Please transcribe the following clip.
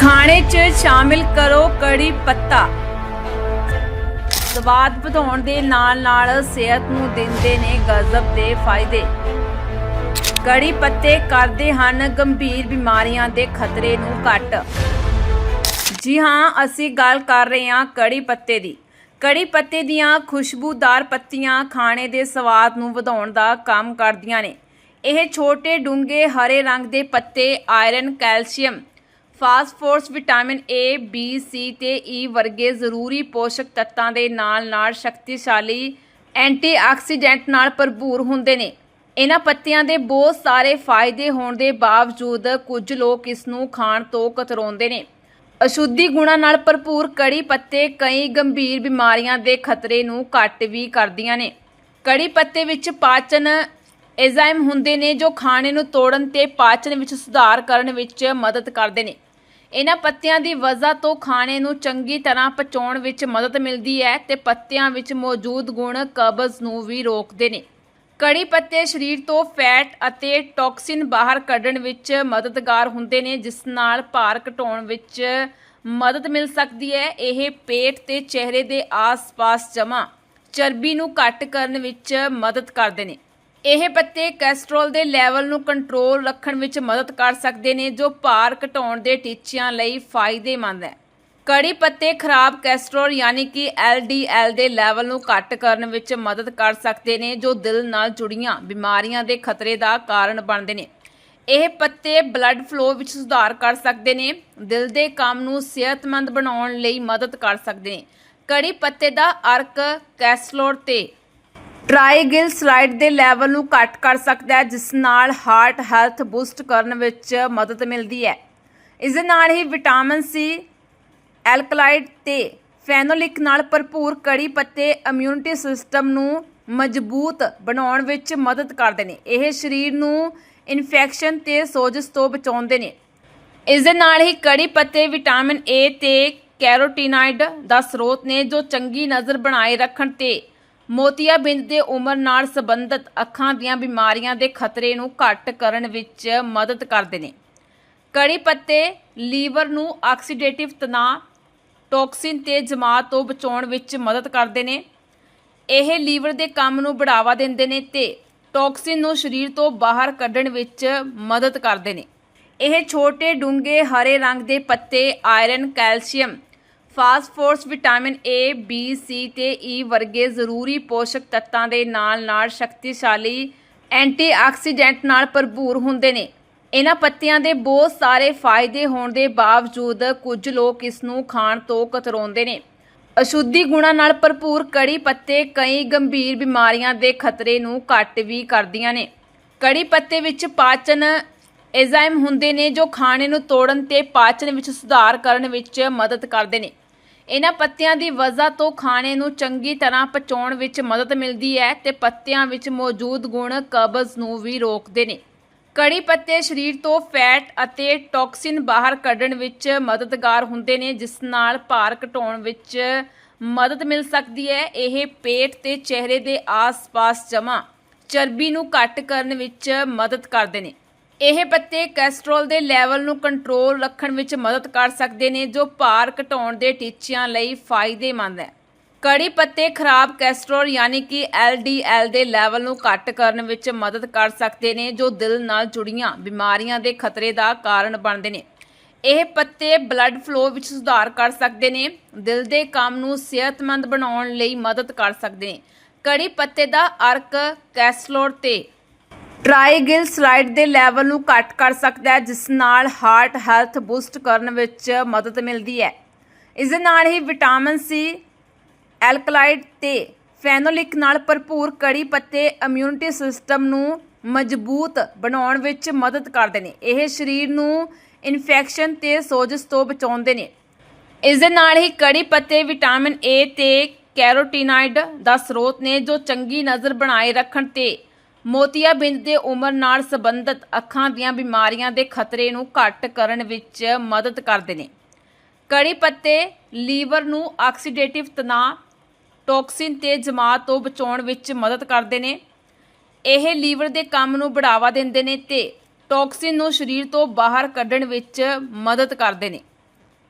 ਖਾਣੇ 'ਚ ਸ਼ਾਮਿਲ ਕਰੋ ਕੜੀ ਪੱਤਾ। ਸਵਾਦ ਵਧਾਉਣ ਦੇ ਨਾਲ-ਨਾਲ ਸਿਹਤ ਨੂੰ ਦਿੰਦੇ ਨੇ ਗਜ਼ਬ ਦੇ ਫਾਇਦੇ। ਕੜੀ ਪੱਤੇ ਕਰਦੇ ਹਨ ਗੰਭੀਰ ਬਿਮਾਰੀਆਂ ਦੇ ਖਤਰੇ ਨੂੰ ਘੱਟ। ਜੀ ਹਾਂ, ਅਸੀਂ ਗੱਲ ਕਰ ਰਹੇ ਹਾਂ ਕੜੀ ਪੱਤੇ ਦੀ। ਕੜੀ ਪੱਤੇ ਦੀਆਂ ਖੁਸ਼ਬੂਦਾਰ ਪੱਤੀਆਂ ਖਾਣੇ ਦੇ ਸਵਾਦ ਨੂੰ ਵਧਾਉਣ ਦਾ ਕੰਮ ਕਰਦੀਆਂ ਨੇ। ਇਹ ਛੋਟੇ ਡੂੰਘੇ ਹਰੇ ਰੰਗ ਦੇ ਪੱਤੇ, iron, calcium phosphorus vitamin A B C ਤੇ ਈ ਵਰਗੇ ਜ਼ਰੂਰੀ ਪੋਸ਼ਕ ਤੱਤਾਂ ਦੇ ਨਾਲ-ਨਾਲ ਸ਼ਕਤੀਸ਼ਾਲੀ ਐਂਟੀਆਕਸੀਡੈਂਟ ਨਾਲ ਭਰਪੂਰ ਹੁੰਦੇ ਨੇ। ਇਹਨਾਂ ਪੱਤਿਆਂ ਦੇ ਬਹੁਤ ਸਾਰੇ ਫਾਇਦੇ ਹੋਣ ਦੇ ਬਾਵਜੂਦ ਕੁਝ ਲੋਕ ਇਸ ਨੂੰ ਖਾਣ ਤੋਂ ਕਤਰਾਉਂਦੇ ਨੇ। ਅਸ਼ੁੱਧੀ ਗੁਣਾਂ ਨਾਲ ਭਰਪੂਰ ਕੜੀ ਪੱਤੇ ਕਈ ਗੰਭੀਰ ਬਿਮਾਰੀਆਂ ਦੇ ਖਤਰੇ ਨੂੰ ਘੱਟ ਵੀ ਕਰਦੀਆਂ ਨੇ। ਕੜੀ ਪੱਤੇ ਵਿੱਚ ਪਾਚਨ ਐਂਜ਼ਾਈਮ ਹੁੰਦੇ ਨੇ ਜੋ ਖਾਣੇ ਨੂੰ ਤੋੜਨ ਤੇ ਪਾਚਨ ਵਿੱਚ ਸੁਧਾਰ ਕਰਨ ਵਿੱਚ ਮਦਦ ਕਰਦੇ ਨੇ। ਇਹਨਾਂ ਪੱਤਿਆਂ ਦੀ ਵਜ੍ਹਾ ਤੋਂ ਖਾਣੇ ਨੂੰ ਚੰਗੀ ਤਰ੍ਹਾਂ ਪਚਾਉਣ ਵਿੱਚ ਮਦਦ ਮਿਲਦੀ ਹੈ ਤੇ ਪੱਤਿਆਂ ਵਿੱਚ ਮੌਜੂਦ ਗੁਣ ਕਬਜ਼ ਨੂੰ ਵੀ ਰੋਕਦੇ ਨੇ। ਕੜੀ ਪੱਤੇ ਸਰੀਰ ਤੋਂ ਫੈਟ ਅਤੇ ਟੌਕਸਿਨ ਬਾਹਰ ਕੱਢਣ ਵਿੱਚ ਮਦਦਗਾਰ ਹੁੰਦੇ ਨੇ, ਜਿਸ ਨਾਲ ਭਾਰ ਘਟਾਉਣ ਵਿੱਚ ਮਦਦ ਮਿਲ ਸਕਦੀ ਹੈ। ਇਹ ਪੇਟ ਤੇ ਚਿਹਰੇ ਦੇ ਆਸ-ਪਾਸ ਜਮ੍ਹਾਂ ਚਰਬੀ ਨੂੰ ਘੱਟ ਕਰਨ ਵਿੱਚ ਮਦਦ ਕਰਦੇ ਨੇ। ਇਹ ਪੱਤੇ ਕੋਲੇਸਟ੍ਰੋਲ ਦੇ ਲੈਵਲ ਨੂੰ ਕੰਟਰੋਲ ਰੱਖਣ ਵਿੱਚ ਮਦਦ ਕਰ ਸਕਦੇ ਨੇ, ਜੋ ਭਾਰ ਘਟਾਉਣ ਦੇ ਟੀਚਿਆਂ ਲਈ ਫਾਇਦੇਮੰਦ ਹੈ। ਕੜੀ ਪੱਤੇ ਖਰਾਬ ਕੋਲੇਸਟ੍ਰੋਲ ਯਾਨੀ ਕਿ LDL ਦੇ ਲੈਵਲ ਨੂੰ ਘੱਟ ਕਰਨ ਵਿੱਚ ਮਦਦ ਕਰ ਸਕਦੇ ਨੇ, ਜੋ ਦਿਲ ਨਾਲ ਜੁੜੀਆਂ ਬਿਮਾਰੀਆਂ ਦੇ ਖਤਰੇ ਦਾ ਕਾਰਨ ਬਣਦੇ ਨੇ। ਇਹ ਪੱਤੇ ਬਲੱਡ ਫਲੋ ਵਿੱਚ ਸੁਧਾਰ ਕਰ ਸਕਦੇ ਨੇ, ਦਿਲ ਦੇ ਕੰਮ ਨੂੰ ਸਿਹਤਮੰਦ ਬਣਾਉਣ ਲਈ ਮਦਦ ਕਰ ਸਕਦੇ ਨੇ। ਕੜੀ ਪੱਤੇ ਦਾ ਅਰਕ ਕੋਲੇਸਟ੍ਰੋਲ ਤੇ ਟ੍ਰਾਈਗਲਿਸਰਾਈਡ ਦੇ ਲੈਵਲ ਨੂੰ ਘੱਟ ਕਰ ਸਕਦਾ ਹੈ, ਜਿਸ ਨਾਲ ਹਾਰਟ ਹੈਲਥ ਬੂਸਟ ਕਰਨ ਵਿੱਚ ਮਦਦ ਮਿਲਦੀ ਹੈ। ਇਸ ਦੇ ਨਾਲ ਹੀ ਵਿਟਾਮਿਨ ਸੀ, ਐਲਕਲਾਈਡ ਤੇ ਫੈਨੋਲਿਕ ਨਾਲ ਭਰਪੂਰ ਕੜੀ ਪੱਤੇ ਇਮਿਊਨਿਟੀ ਸਿਸਟਮ ਨੂੰ ਮਜ਼ਬੂਤ ਬਣਾਉਣ ਵਿੱਚ ਮਦਦ ਕਰਦੇ ਨੇ। ਇਹ ਸਰੀਰ ਨੂੰ ਇਨਫੈਕਸ਼ਨ ਤੇ ਸੋਜਸ਼ ਤੋਂ ਬਚਾਉਂਦੇ ਨੇ। ਇਸ ਦੇ ਨਾਲ ਹੀ ਕੜੀ ਪੱਤੇ ਵਿਟਾਮਿਨ A ਤੇ ਕੈਰੋਟੀਨਾਇਡ ਦਾ ਸਰੋਤ ਨੇ, ਜੋ ਚੰਗੀ ਨਜ਼ਰ ਬਣਾਏ ਰੱਖਣ ਤੇ ਮੋਤੀਆਬਿੰਦ ਦੇ ਉਮਰ ਨਾਲ ਸੰਬੰਧਿਤ ਅੱਖਾਂ ਦੀਆਂ ਬਿਮਾਰੀਆਂ ਦੇ ਖਤਰੇ ਨੂੰ ਘੱਟ ਕਰਨ ਵਿੱਚ ਮਦਦ ਕਰਦੇ ਨੇ। ਕੜੀ ਪੱਤੇ, ਲੀਵਰ ਨੂੰ ਆਕਸੀਡੇਟਿਵ ਤਣਾਅ, ਟੌਕਸਿਨ ਤੇ ਜਮਾਤ ਤੋਂ ਬਚਾਉਣ ਵਿੱਚ ਮਦਦ ਕਰਦੇ ਨੇ। ਇਹ ਲੀਵਰ ਦੇ ਕੰਮ ਨੂੰ ਬੜਾਵਾ ਦਿੰਦੇ ਨੇ ਤੇ ਟੌਕਸਿਨ ਨੂੰ ਸਰੀਰ ਤੋਂ ਬਾਹਰ ਕੱਢਣ ਵਿੱਚ ਮਦਦ ਕਰਦੇ ਨੇ। ਇਹ ਛੋਟੇ ਡੂੰਘੇ ਹਰੇ ਰੰਗ ਦੇ ਪੱਤੇ, iron, calcium phosphorus vitamin A, B, C ਤੇ E ਵਰਗੇ ਜ਼ਰੂਰੀ ਪੋਸ਼ਕ ਤੱਤਾਂ ਦੇ ਨਾਲ-ਨਾਲ ਸ਼ਕਤੀਸ਼ਾਲੀ ਐਂਟੀਆਕਸੀਡੈਂਟ ਨਾਲ ਭਰਪੂਰ ਹੁੰਦੇ ਨੇ। ਇਹਨਾਂ ਪੱਤਿਆਂ ਦੇ ਬਹੁਤ ਸਾਰੇ ਫਾਇਦੇ ਹੋਣ ਦੇ ਬਾਵਜੂਦ ਕੁਝ ਲੋਕ ਇਸ ਨੂੰ ਖਾਣ ਤੋਂ ਕਤਰਾਉਂਦੇ ਨੇ। ਅਸ਼ੁੱਧੀ ਗੁਣਾਂ ਨਾਲ ਭਰਪੂਰ ਕੜੀ ਪੱਤੇ ਕਈ ਗੰਭੀਰ ਬਿਮਾਰੀਆਂ ਦੇ ਖਤਰੇ ਨੂੰ ਘੱਟ ਵੀ ਕਰਦੀਆਂ ਨੇ। ਕੜੀ ਪੱਤੇ ਵਿੱਚ ਪਾਚਨ ਐਂਜ਼ਾਈਮ ਹੁੰਦੇ ਨੇ ਜੋ ਖਾਣੇ ਨੂੰ ਤੋੜਨ ਤੇ ਪਾਚਨ ਵਿੱਚ ਸੁਧਾਰ ਕਰਨ ਵਿੱਚ ਮਦਦ ਕਰਦੇ ਨੇ। ਇਹਨਾਂ ਪੱਤਿਆਂ ਦੀ ਵਜ੍ਹਾ ਤੋਂ ਖਾਣੇ ਨੂੰ ਚੰਗੀ ਤਰ੍ਹਾਂ ਪਚਾਉਣ ਵਿੱਚ ਮਦਦ ਮਿਲਦੀ ਹੈ ਤੇ ਪੱਤਿਆਂ ਵਿੱਚ ਮੌਜੂਦ ਗੁਣ ਕਬਜ਼ ਨੂੰ ਵੀ ਰੋਕਦੇ ਨੇ। ਕੜੀ ਪੱਤੇ ਸਰੀਰ ਤੋਂ ਫੈਟ ਅਤੇ ਟੌਕਸਿਨ ਬਾਹਰ ਕੱਢਣ ਵਿੱਚ ਮਦਦਗਾਰ ਹੁੰਦੇ ਨੇ, ਜਿਸ ਨਾਲ ਭਾਰ ਘਟਾਉਣ ਵਿੱਚ ਮਦਦ ਮਿਲ ਸਕਦੀ ਹੈ। ਇਹ ਪੇਟ ਤੇ ਚਿਹਰੇ ਦੇ ਆਸ-ਪਾਸ ਜਮ੍ਹਾਂ ਚਰਬੀ ਨੂੰ ਘੱਟ ਕਰਨ ਵਿੱਚ ਮਦਦ ਕਰਦੇ ਨੇ। ਇਹ ਪੱਤੇ ਕੋਲੇਸਟ੍ਰੋਲ ਦੇ ਲੈਵਲ ਨੂੰ ਕੰਟਰੋਲ ਰੱਖਣ ਵਿੱਚ ਮਦਦ ਕਰ ਸਕਦੇ ਨੇ, ਜੋ ਭਾਰ ਘਟਾਉਣ ਦੇ ਟੀਚਿਆਂ ਲਈ ਫਾਇਦੇਮੰਦ ਹੈ। ਕੜੀ ਪੱਤੇ ਖਰਾਬ ਕੋਲੇਸਟ੍ਰੋਲ ਯਾਨੀ ਕਿ LDL ਦੇ ਲੈਵਲ ਨੂੰ ਘੱਟ ਕਰਨ ਵਿੱਚ ਮਦਦ ਕਰ ਸਕਦੇ ਨੇ, ਜੋ ਦਿਲ ਨਾਲ ਜੁੜੀਆਂ ਬਿਮਾਰੀਆਂ ਦੇ ਖਤਰੇ ਦਾ ਕਾਰਨ ਬਣਦੇ ਨੇ। ਇਹ ਪੱਤੇ ਬਲੱਡ ਫਲੋ ਵਿੱਚ ਸੁਧਾਰ ਕਰ ਸਕਦੇ ਨੇ, ਦਿਲ ਦੇ ਕੰਮ ਨੂੰ ਸਿਹਤਮੰਦ ਬਣਾਉਣ ਲਈ ਮਦਦ ਕਰ ਸਕਦੇ ਨੇ। ਕੜੀ ਪੱਤੇ ਦਾ ਅਰਕ ਕੋਲੇਸਟ੍ਰੋਲ ਤੇ ਟ੍ਰਾਈਗਲਿਸਰਾਈਡ ਦੇ ਲੈਵਲ ਨੂੰ ਘੱਟ ਕਰ ਸਕਦਾ ਹੈ, ਜਿਸ ਨਾਲ ਹਾਰਟ ਹੈਲਥ ਬੂਸਟ ਕਰਨ ਵਿੱਚ ਮਦਦ ਮਿਲਦੀ ਹੈ। ਇਸ ਦੇ ਨਾਲ ਹੀ ਵਿਟਾਮਿਨ ਸੀ, ਐਲਕਲਾਈਡ ਤੇ ਫੈਨੋਲਿਕ ਨਾਲ ਭਰਪੂਰ ਕੜੀ ਪੱਤੇ ਇਮਿਊਨਿਟੀ ਸਿਸਟਮ ਨੂੰ ਮਜ਼ਬੂਤ ਬਣਾਉਣ ਵਿੱਚ ਮਦਦ ਕਰਦੇ ਨੇ। ਇਹ ਸਰੀਰ ਨੂੰ ਇਨਫੈਕਸ਼ਨ ਤੇ ਸੋਜਸ਼ ਤੋਂ ਬਚਾਉਂਦੇ ਨੇ। ਇਸ ਦੇ ਨਾਲ ਹੀ ਕੜੀ ਪੱਤੇ, ਵਿਟਾਮਿਨ ਏ ਤੇ ਕੈਰੋਟੀਨਾਇਡ ਦਾ ਸਰੋਤ ਨੇ ਜੋ ਚੰਗੀ ਨਜ਼ਰ ਬਣਾਏ ਰੱਖਣ ਤੇ ਮੋਤੀਆਬਿੰਦ ਦੇ ਉਮਰ ਨਾਲ ਸੰਬੰਧਿਤ ਅੱਖਾਂ ਦੀਆਂ ਬਿਮਾਰੀਆਂ ਦੇ ਖਤਰੇ ਨੂੰ ਘੱਟ ਕਰਨ ਵਿੱਚ ਮਦਦ ਕਰਦੇ ਨੇ। ਕੜੀ ਪੱਤੇ, ਲੀਵਰ ਨੂੰ ਆਕਸੀਡੇਟਿਵ ਤਣਾਅ, ਟੌਕਸਿਨ ਤੇ ਜਮਾਤ ਤੋਂ ਬਚਾਉਣ ਵਿੱਚ ਮਦਦ ਕਰਦੇ ਨੇ। ਇਹ ਲੀਵਰ ਦੇ ਕੰਮ ਨੂੰ ਬੜਾਵਾ ਦਿੰਦੇ ਨੇ ਤੇ ਟੌਕਸਿਨ ਨੂੰ ਸਰੀਰ ਤੋਂ ਬਾਹਰ ਕੱਢਣ ਵਿੱਚ ਮਦਦ ਕਰਦੇ ਨੇ।